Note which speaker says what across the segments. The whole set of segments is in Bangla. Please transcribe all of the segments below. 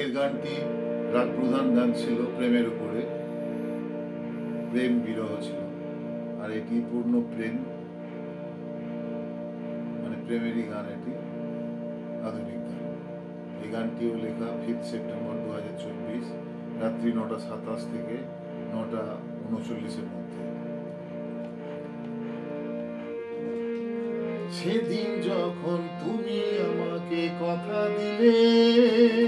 Speaker 1: আগের গানটি রাগ প্রধান গান ছিল প্রেমের উপরে। প্রেম বিরহ ছিল। আর এটি পূর্ণ প্রেম। মানে প্রেমেরই গান এটি। আধুনিক গান। এই গানটিও লেখা ফিফথ সেপ্টেম্বর দু হাজার চব্বিশ, রাত্রি নটা সাতাশ থেকে নটা উনচল্লিশের মধ্যে। সেদিন যখন তুমি আমাকে কথা দিলে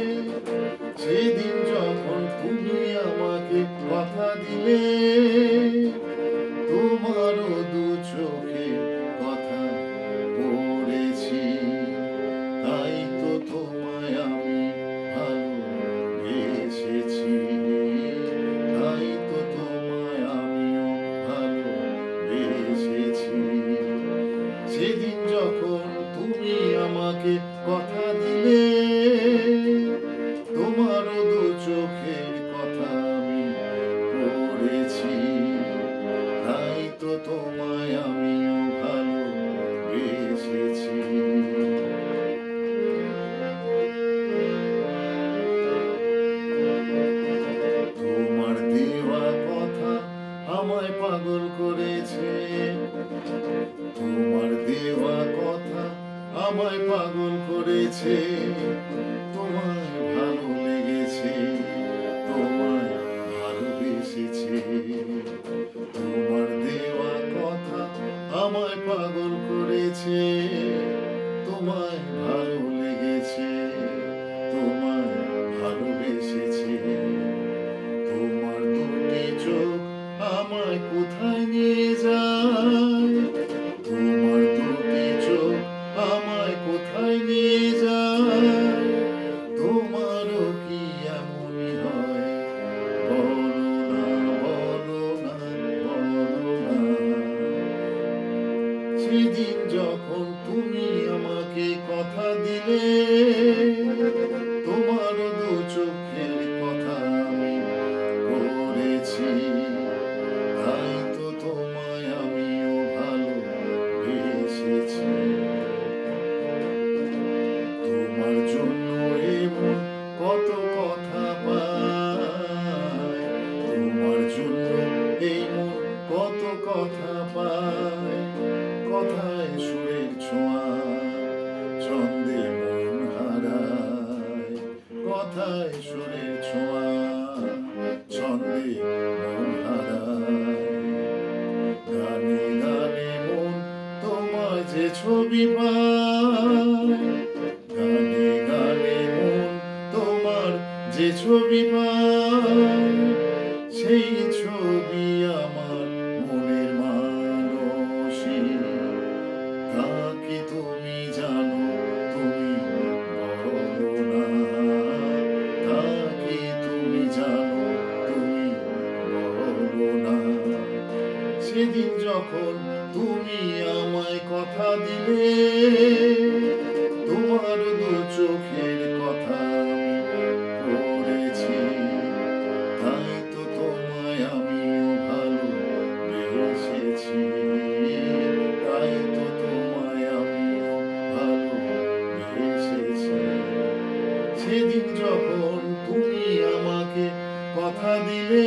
Speaker 1: আমায় পাগল করেছে। তোমার দেওয়া কথা আমায় পাগল করেছে। তোমায় ভালো লেগেছে তোমায় ভালোবেসেছে। সেদিন যখন তুমি আমাকে কথা দিলে ছন্দে মন হারায়। কথায় সুরের ছোঁয়া, ছন্দে মন হারায়। গানে গানে মন তোমার যে ছবি গানে গানে মন তোমার যে ছবি পায়, সেই সেদিন যখন তুমি আমায় কথা দিলে, তোমার দু চোখের কথা পড়েছি। তাই তো তোমায় তাই তো তোমায় সেদিন যখন তুমি আমাকে কথা দিলে